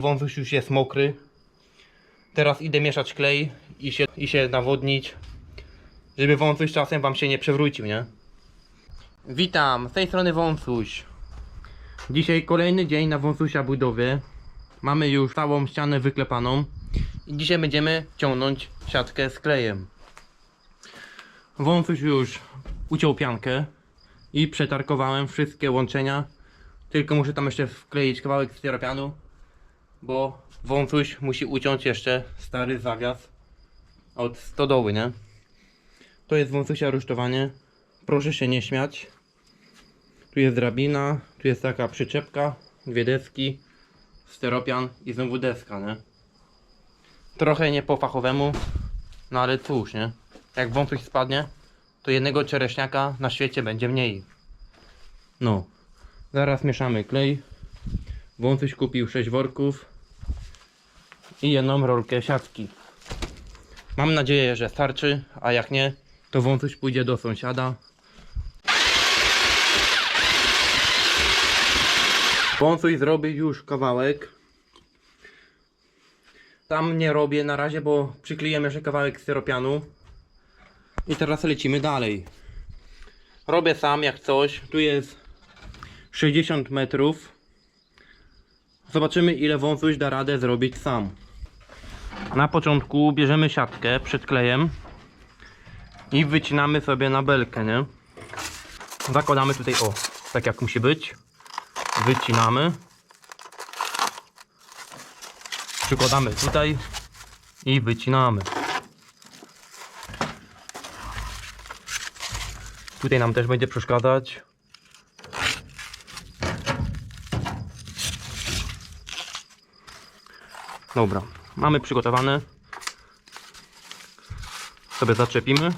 Wąwóz już jest mokry. Teraz idę mieszać klej i się, i się nawodnić, żeby wąsuś czasem wam się nie przewrócił, nie? Witam, z tej strony wąsuś. Dzisiaj kolejny dzień na wąsusia budowie. Mamy już całą ścianę wyklepaną i dzisiaj będziemy ciągnąć siatkę z klejem. Wąsuś już uciął piankę i przetarkowałem wszystkie łączenia. Tylko muszę tam jeszcze wkleić kawałek styropianu bo wąsuś musi uciąć jeszcze stary zawias od stodoły, nie? To jest wąsusia rusztowanie. Proszę się nie śmiać. Tu jest drabina, tu jest taka przyczepka, dwie deski, steropian i znowu deska, nie? Trochę nie po fachowemu, no ale cóż, nie? Jak wąsuś spadnie, to jednego czereśniaka na świecie będzie mniej. No, zaraz mieszamy klej. Wąsuś kupił 6 worków i jedną rolkę siatki. Mam nadzieję, że starczy, a jak nie, to wąsuś pójdzie do sąsiada. Wąsuś zrobił już kawałek. Tam nie robię na razie, bo przykleiłem jeszcze kawałek styropianu. I teraz lecimy dalej. Robię sam jak coś. Tu jest 60 metrów. Zobaczymy ile wąsuś da radę zrobić sam. Na początku bierzemy siatkę przed klejem i wycinamy sobie na belkę, nie? Zakładamy tutaj, o, tak jak musi być. Wycinamy. Przykładamy tutaj i wycinamy. Tutaj nam też będzie przeszkadzać. Dobra, mamy przygotowane. Sobie zaczepimy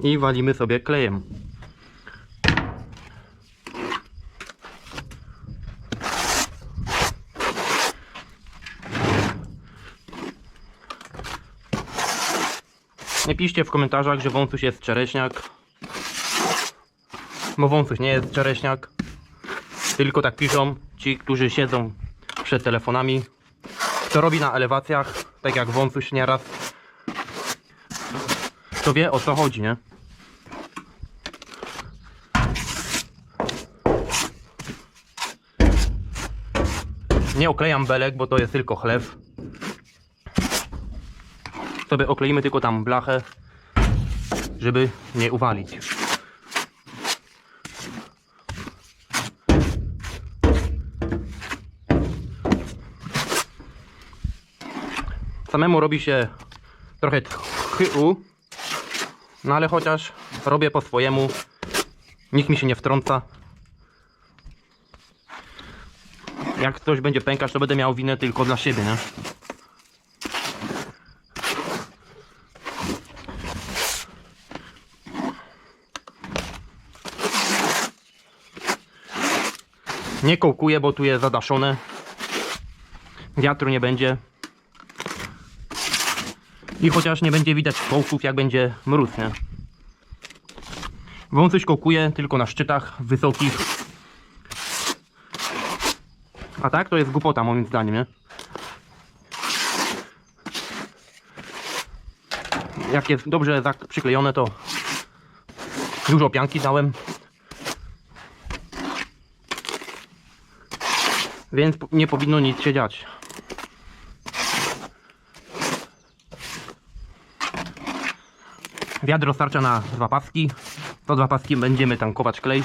i walimy sobie klejem. Nie piszcie w komentarzach, że wąsuś jest czereśniak. Bo wąsuś nie jest czereśniak. Tylko tak piszą ci, którzy siedzą przed telefonami kto robi na elewacjach, tak jak wąsuś nieraz, to wie o co chodzi, nie? Nie oklejam belek, bo to jest tylko chlew. Sobie okleimy tylko tam blachę, żeby nie uwalić. Samemu robi się trochę tchyu, no ale chociaż robię po swojemu, nikt mi się nie wtrąca. Jak ktoś będzie pękać, to będę miał winę tylko dla siebie, nie? Nie kołkuję, bo tu jest zadaszone. Wiatru nie będzie. I chociaż nie będzie widać kołków, jak będzie mróz, nie? Wąsuś kołkuje tylko na szczytach wysokich. A tak to jest głupota moim zdaniem, nie? Jak jest dobrze przyklejone, to dużo pianki dałem. Więc nie powinno nic się dziać. Wiadro starcza na dwa paski. To dwa paski będziemy tankować klej.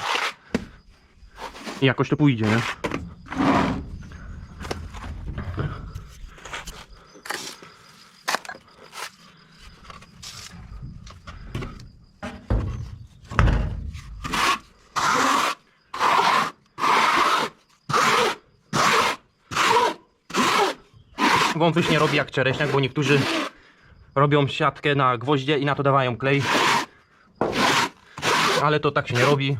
I jakoś to pójdzie, nie? Wąsuś nie robi jak czereśniak, bo niektórzy robią siatkę na gwoździe i na to dawają klej. Ale to tak się nie robi.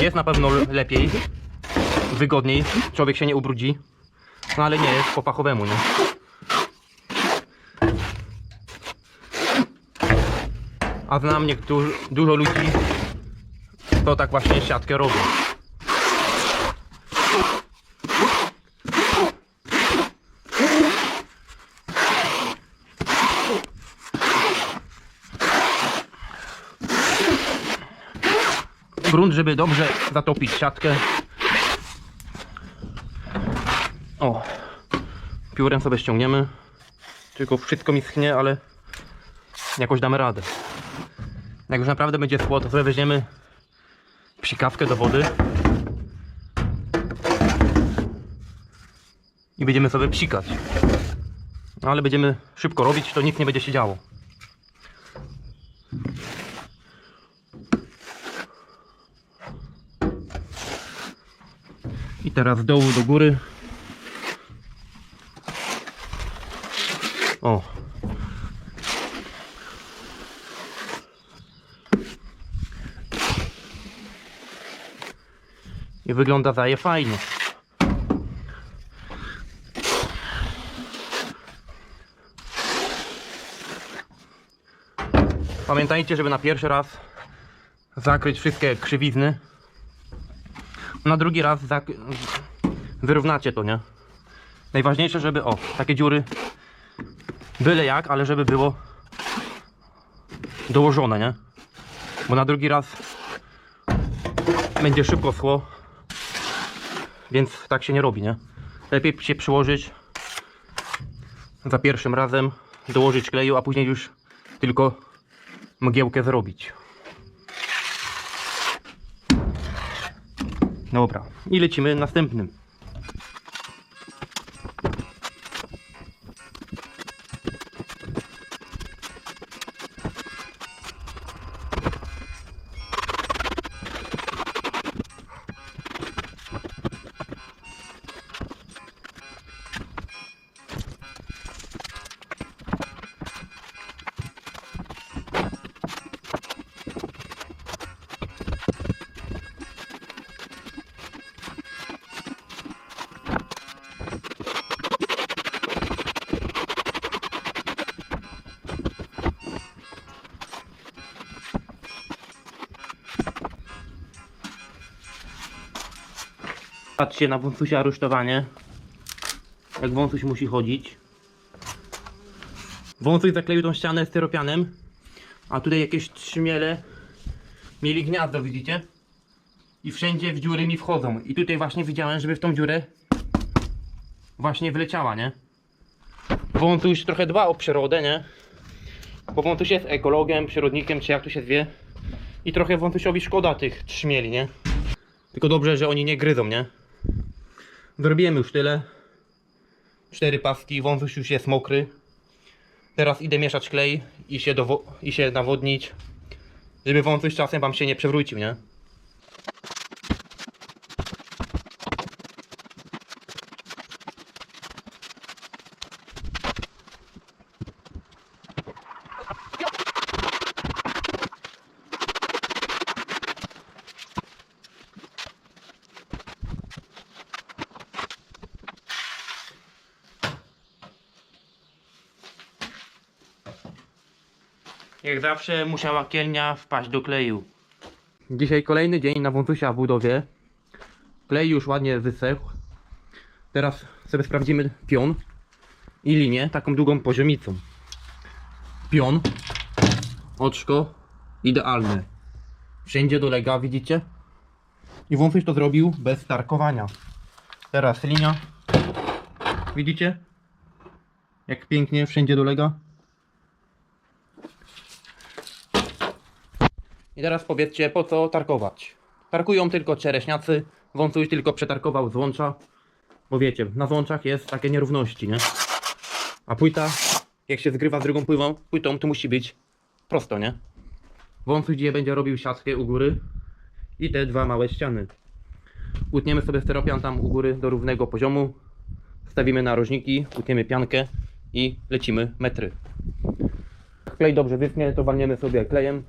Jest na pewno lepiej, wygodniej, człowiek się nie ubrudzi. No ale nie jest po fachowemu, nie? A znam niektórzy, dużo ludzi, to tak właśnie siatkę robi. Grunt, żeby dobrze zatopić siatkę. O, piórem sobie ściągniemy. Tylko wszystko mi schnie, ale jakoś damy radę. Jak już naprawdę będzie schło, to sobie weźmiemy psikawkę do wody. I będziemy sobie psikać. No, ale będziemy szybko robić, to nic nie będzie się działo. Teraz z dołu do góry. O. I wygląda zaje fajnie. Pamiętajcie, żeby na pierwszy raz zakryć wszystkie krzywizny. Na drugi raz zak- wyrównacie to, nie? Najważniejsze, żeby o, takie dziury byle jak, ale żeby było dołożone, nie? Bo na drugi raz będzie szybko schło, więc tak się nie robi, nie? Lepiej się przyłożyć za pierwszym razem, dołożyć kleju, a później już tylko mgiełkę zrobić. Dobra, i lecimy następnym. Patrzcie na wąsusia rusztowanie. Jak wąsuś musi chodzić. Wąsuś zakleił tą ścianę styropianem. A tutaj jakieś trzmiele mieli gniazdo, widzicie? I wszędzie w dziury mi wchodzą. I tutaj właśnie widziałem, żeby w tą dziurę właśnie wleciała, nie? Wąsuś trochę dba o przyrodę, nie? Bo wąsuś jest ekologiem, przyrodnikiem, czy jak to się zwie. I trochę wąsusiowi szkoda tych trzmieli, nie? Tylko dobrze, że oni nie gryzą, nie? Zrobiłem już tyle. Cztery paski, wąsuś już jest mokry. Teraz idę mieszać klej i się, i się nawodnić, żeby wąsuś czasem wam się nie przewrócił, nie? Jak zawsze musiała kielnia wpaść do kleju. Dzisiaj kolejny dzień na wąsusia w budowie. Klej już ładnie wysechł. Teraz sobie sprawdzimy pion i linię taką długą poziomicą. Pion, oczko, idealne. Wszędzie dolega, widzicie? I wąsuś to zrobił bez tarkowania. Teraz linia. Widzicie? Jak pięknie wszędzie dolega. I teraz powiedzcie, po co tarkować? Tarkują tylko czereśniacy, wąsuś tylko przetarkował złącza. Bo wiecie, na złączach jest takie nierówności, nie? A płyta, jak się zgrywa z drugą pływą, płytą, to musi być prosto, nie? Wąsuś dzisiaj będzie robił siatkę u góry i te dwa małe ściany. Utniemy sobie steropian tam u góry do równego poziomu. Stawimy narożniki, utniemy piankę i lecimy metry. Klej dobrze wyschnie, to walniemy sobie klejem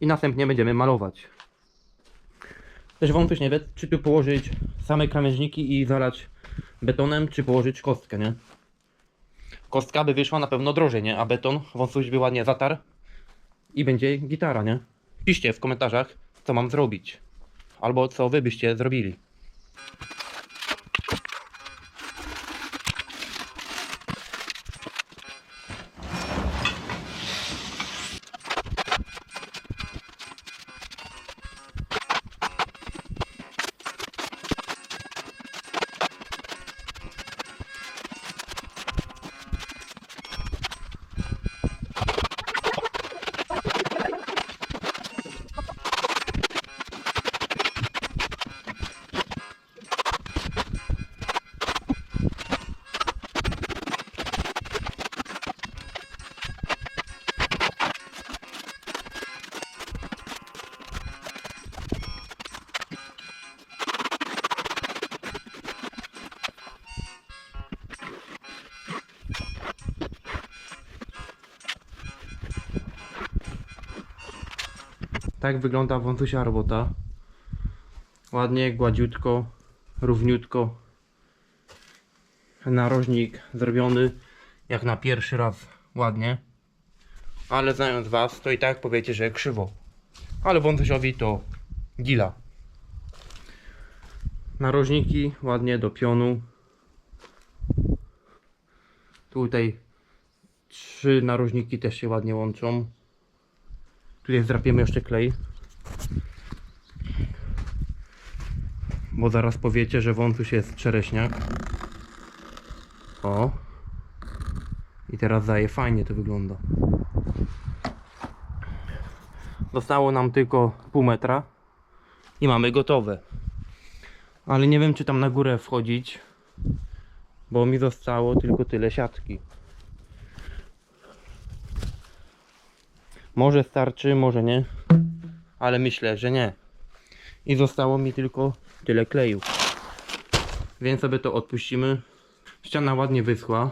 i następnie będziemy malować. Też wątpię nie wie, czy tu położyć same krawężniki i zalać betonem, czy położyć kostkę, nie? Kostka by wyszła na pewno drożej, nie? A beton wąsuś by ładnie zatarł i będzie gitara, nie? Piszcie w komentarzach, co mam zrobić. Albo co wy byście zrobili. Tak wygląda wątusia robota. Ładnie, gładziutko, równiutko. Narożnik zrobiony jak na pierwszy raz ładnie. Ale znając was, to i tak powiecie, że krzywo. Ale wątusiowi to gila. Narożniki ładnie do pionu. Tutaj trzy narożniki też się ładnie łączą. Tutaj zdrapiemy jeszcze klej. Bo zaraz powiecie, że wątuś jest czereśniak. O. I teraz daje fajnie to wygląda. Zostało nam tylko pół metra i mamy gotowe. Ale nie wiem czy tam na górę wchodzić, bo mi zostało tylko tyle siatki. Może starczy, może nie, ale myślę, że nie. I zostało mi tylko tyle kleju. Więc sobie to odpuścimy. Ściana ładnie wyschła.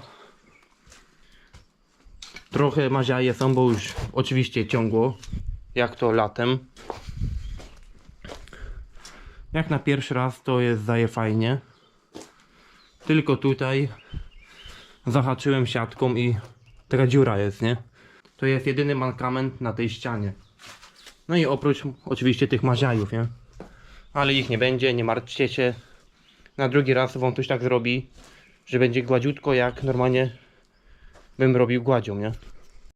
Trochę maziaje są, bo już oczywiście ciągło, jak to latem. Jak na pierwszy raz to jest daje fajnie. Tylko tutaj zahaczyłem siatką i taka dziura jest, nie? To jest jedyny mankament na tej ścianie. No i oprócz oczywiście tych maziajów, nie? Ale ich nie będzie, nie martwcie się. Na drugi raz wątuś tak zrobi, że będzie gładziutko jak normalnie bym robił gładzią, nie?